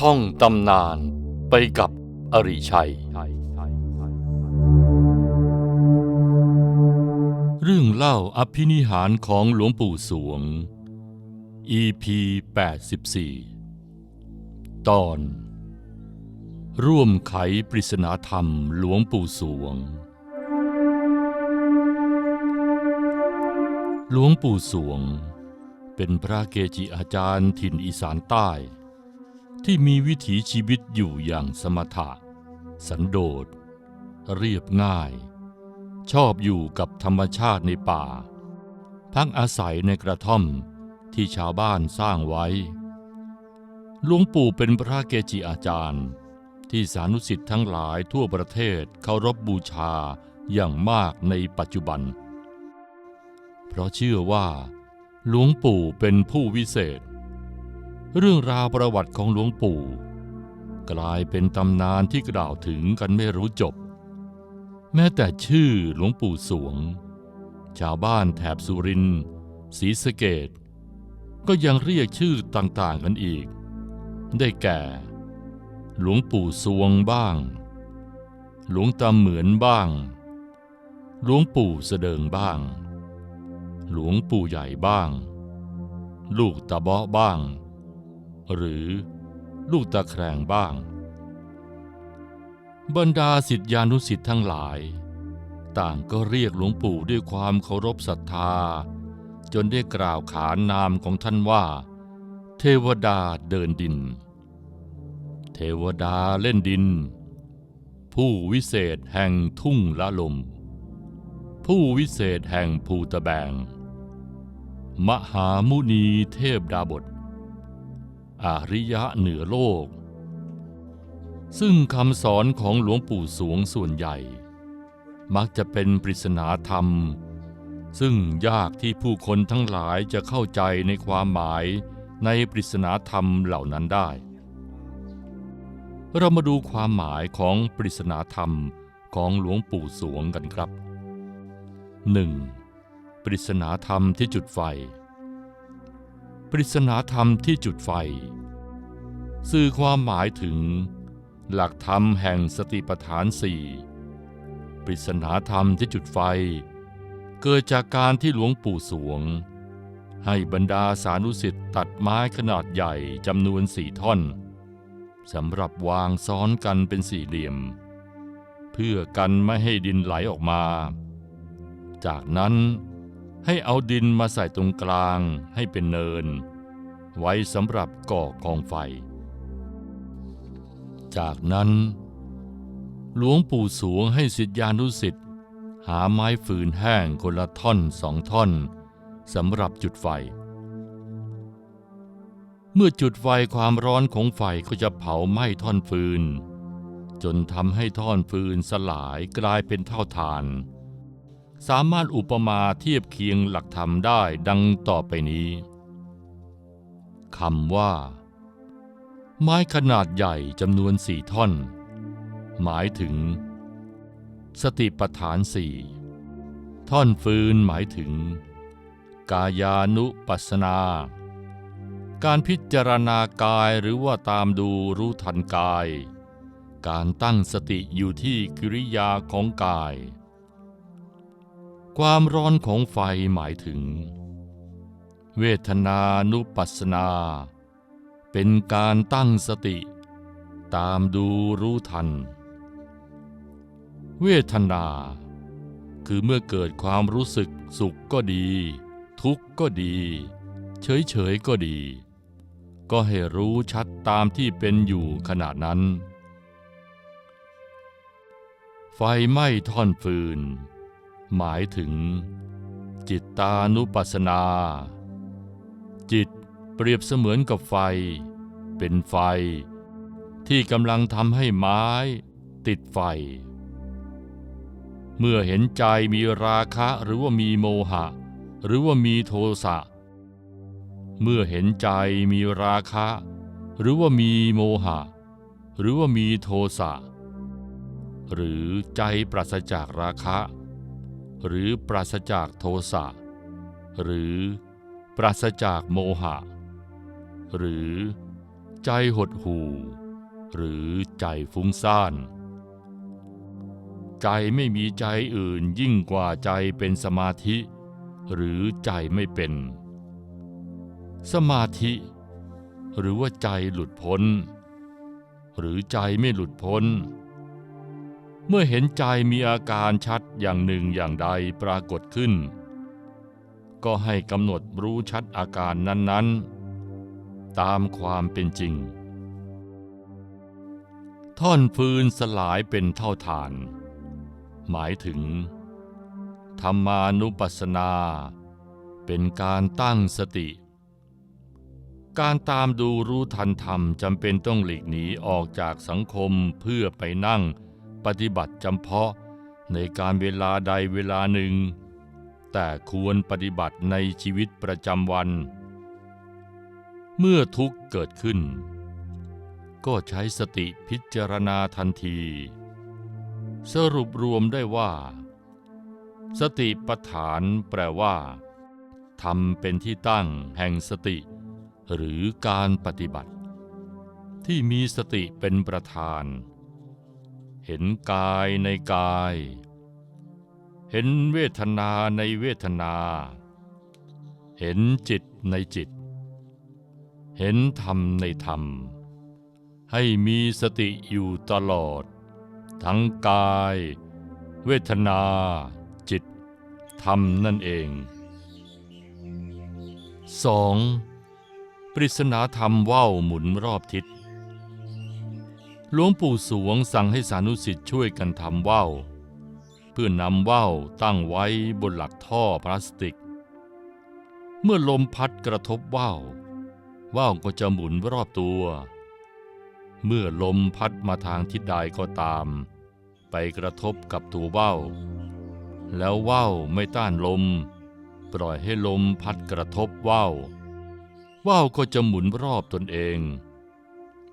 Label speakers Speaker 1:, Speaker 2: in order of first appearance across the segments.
Speaker 1: ท่องตำนานไปกับอริชัย เรื่องเล่าอภินิหารของหลวงปู่สวง EP 84 ตอน ร่วมไขปริศนาธรรมหลวงปู่สวง หลวงปู่สวง เป็นพระเกจิอาจารย์ถิ่นอีสานใต้ ที่มีวิถีชีวิตอยู่อย่างสมถะ สันโดษ เรียบง่าย ชอบอยู่กับธรรมชาติในป่า พักอาศัยในกระท่อมที่ชาวบ้านสร้างไว้ หลวงปู่เป็นพระเกจิอาจารย์ ที่สานุสิทธิ์ทั้งหลายทั่วประเทศเคารพบบูชาอย่างมากในปัจจุบัน เพราะเชื่อว่า หลวงปู่เป็นผู้วิเศษ เรื่องราวประวัติของหลวงปู่ กลายเป็นตำนานที่กล่าวถึงกันไม่รู้จบ แม้แต่ชื่อหลวงปู่สวง ชาวบ้านแถบสุรินทร์ศรีสะเกดก็ยังเรียกชื่อต่างๆกันอีก ได้แก่ หลวงปู่สวงบ้าง หลวงตาเหมือนบ้าง หลวงปู่เสดิงบ้าง หลวงปู่ใหญ่บ้าง ลูกตาเบาะบ้าง หรือลูกตาแครงบ้าง บรรดาสิทธิานุสิทธ์ทั้งหลาย ต่างก็เรียกหลวงปู่ด้วยความเคารพศรัทธา จนได้กล่าวขานนามของท่านว่า เทวดาเดินดิน เทวดาเล่นดิน ผู้วิเศษแห่งทุ่งละลม ผู้วิเศษแห่งภูตะแบง มหามุนีเทพดาบท อาริยะเหนือโลก ซึ่งคำสอนของหลวงปู่สวงส่วนใหญ่ มักจะเป็นปริศนาธรรม ซึ่งยากที่ผู้คนทั้งหลายจะเข้าใจในความหมายในปริศนาธรรมเหล่านั้นได้ เรามาดูความหมายของปริศนาธรรมของหลวงปู่สวงกันครับ 1. ปริศนาธรรมที่จุดไฟ ปริศนาธรรมที่จุดไฟ สื่อความหมายถึง หลักธรรมแห่งสติปัฏฐานสี่ปริศนาธรรมที่จุดไฟ เกิดจากการที่หลวงปู่สวง ให้บรรดาสานุสิทธิ์ตัดไม้ขนาดใหญ่จำนวนสี่ท่อนสำหรับวางซ้อนกันเป็นสี่เหลี่ยม เพื่อกันไม่ให้ดินไหลออกมา จากนั้น ให้เอาดินมาใส่ตรงกลางให้เป็นเนิน ไว้สำหรับก่อกองไฟ จากนั้น หลวงปู่สวงให้สิทธิานุสิทธิ์หาไม้ฟืนแห้งคนละท่อนสองท่อนสำหรับจุดไฟ เมื่อจุดไฟความร้อนของไฟก็จะเผาไหม้ท่อนฟืน จนทำให้ท่อนฟืนสลายกลายเป็นเท่าฐาน สามารถอุปมาเทียบเคียงหลักธรรมได้ดังต่อไปนี้คำว่า ไม้ขนาดใหญ่จำนวนสี่ท่อน หมายถึง สติปัฏฐานสี่ท่อนฟืนหมายถึง กายานุปัสสนา การพิจารณากายหรือว่าตามดูรู้ทันกาย การตั้งสติอยู่ที่กิริยาของกาย ความร้อนของไฟหมายถึง เวทนานุปัสสนา เป็นการตั้งสติ ตามดูรู้ทัน เวทนา คือเมื่อเกิดความรู้สึกสุขก็ดี ทุกข์ก็ดี เฉยเฉยก็ดี ก็ให้รู้ชัดตามที่เป็นอยู่ขณะนั้น ไฟไหม้ท่อนฟืน หมายถึง จิตตานุปัสสนา จิตเปรียบเสมือนกับไฟ เป็นไฟ ที่กำลังทำให้ไม้ติดไฟ เมื่อเห็นใจมีราคะหรือว่ามีโมหะ หรือว่ามีโทสะ เมื่อเห็นใจมีราคะ หรือว่ามีโมหะ หรือว่ามีโทสะ หรือใจปราศจากราคะ หรือปราศจากโทสะหรือปราศจากโมหะ หรือใจหดหู่ หรือใจฟุ้งซ่าน ใจไม่มีใจอื่นยิ่งกว่าใจเป็นสมาธิ หรือใจไม่เป็น สมาธิ หรือว่าใจหลุดพ้น หรือใจไม่หลุดพ้น เมื่อเห็นใจมีอาการชัดอย่างหนึ่งอย่างใดปรากฏขึ้น ก็ให้กำหนดรู้ชัดอาการนั้นๆ ตามความเป็นจริง ท่อนฟืนสลายเป็นเท่าฐาน หมายถึง ธรรมานุปัสสนา เป็นการตั้งสติ การตามดูรู้ทันธรรมจำเป็นต้องหลีกหนีออกจากสังคมเพื่อไปนั่ง ปฏิบัติจำเพาะในการเวลาใดเวลาหนึ่ง แต่ควรปฏิบัติในชีวิตประจำวัน เมื่อทุกข์เกิดขึ้น ก็ใช้สติพิจารณาทันที สรุปรวมได้ว่า สติปัฏฐานแปลว่าทำเป็นที่ตั้งแห่งสติ หรือการปฏิบัติ ที่มีสติเป็นประธาน เห็นกายในกาย เห็นเวทนาในเวทนา เห็นจิตในจิต เห็นธรรมในธรรม ให้มีสติอยู่ตลอด ทั้งกาย เวทนา จิต ธรรมนั่นเอง 2. ปริศนาธรรมว่าวหมุนรอบทิศ หลวงปู่สวงสั่งให้สานุสิทธิ์ช่วยกันทำว่าวเพื่อนำว่าวตั้งไว้บนหลักท่อพลาสติก เมื่อลมพัดกระทบว่าวว่าวก็จะหมุนรอบตัว เมื่อลมพัดมาทางทิศใดก็ตาม ไปกระทบกับตัวว่าวแล้วว่าวไม่ต้านลม ปล่อยให้ลมพัดกระทบว่าวว่าวก็จะหมุนรอบตนเอง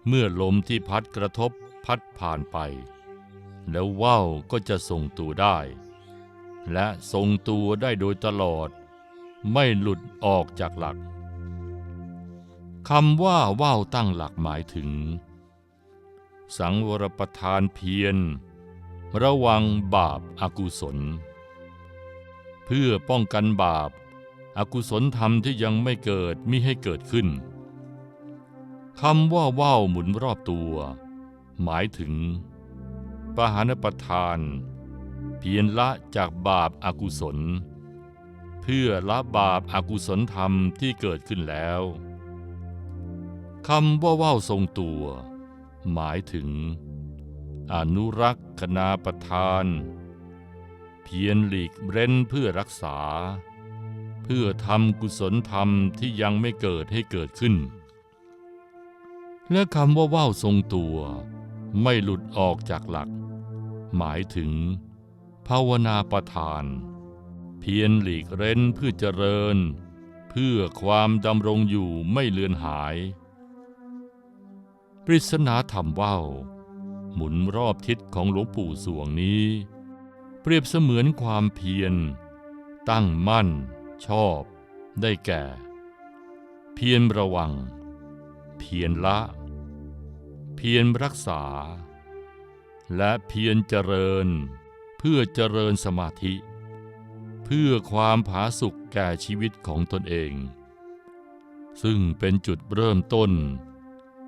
Speaker 1: เมื่อลมที่พัดกระทบพัดผ่านไป แล้วว่าวก็จะทรงตัวได้ และทรงตัวได้โดยตลอด ไม่หลุดออกจากหลักคำว่าว่าวตั้งหลักหมายถึง สังวรประทานเพียร ระวังบาปอากุศล เพื่อป้องกันบาปอากุศลธรรมที่ยังไม่เกิดมิให้เกิดขึ้น คำว่าว่าวหมุนรอบตัว หมายถึงปหานประทาน เพียรละจากบาปอากุศล เพื่อละบาปอากุศลธรรมที่เกิดขึ้นแล้วคำว่าว่าวทรงตัว หมายถึง อนุรักษ์คณาประทาน เพียรหลีกเร้นเพื่อรักษา เพื่อทำกุศลธรรมที่ยังไม่เกิดให้เกิดขึ้น และคำว่าว่าวทรงตัว ไม่หลุดออกจากหลัก หมายถึง ภาวนาประทาน เพียรหลีกเร้นเพื่อเจริญ เพื่อความดำรงอยู่ไม่เลือนหาย ปริศนาธรรมว่าวหมุนรอบทิศของหลวงปู่สวงนี้ เปรียบเสมือนความเพียร ตั้งมั่น ชอบ ได้แก่ เพียรระวัง พียรละ เพียรรักษา และเพียรเจริญ เพื่อเจริญสมาธิ เพื่อความผาสุกแก่ชีวิตของตนเอง ซึ่งเป็นจุดเริ่มต้น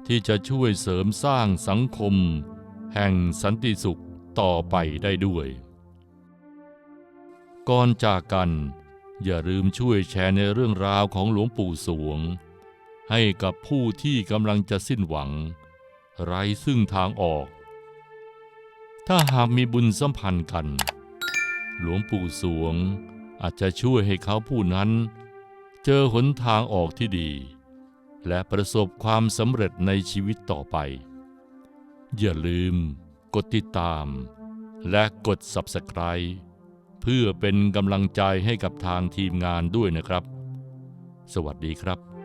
Speaker 1: ที่จะช่วยเสริมสร้างสังคม แห่งสันติสุขต่อไปได้ด้วย ก่อนจากกันอย่าลืมช่วยแชร์ในเรื่องราวของหลวงปู่สวง ให้กับผู้ที่กำลังจะสิ้นหวัง ไร้ซึ่งทางออก ถ้าหากมีบุญสัมพันธ์กัน หลวงปู่สวงอาจจะช่วยให้เขาผู้นั้น เจอหนทางออกที่ดี และประสบความสำเร็จในชีวิตต่อไป อย่าลืม กดติดตาม และกด Subscribe เพื่อเป็นกำลังใจให้กับทางทีมงานด้วยนะครับ สวัสดีครับ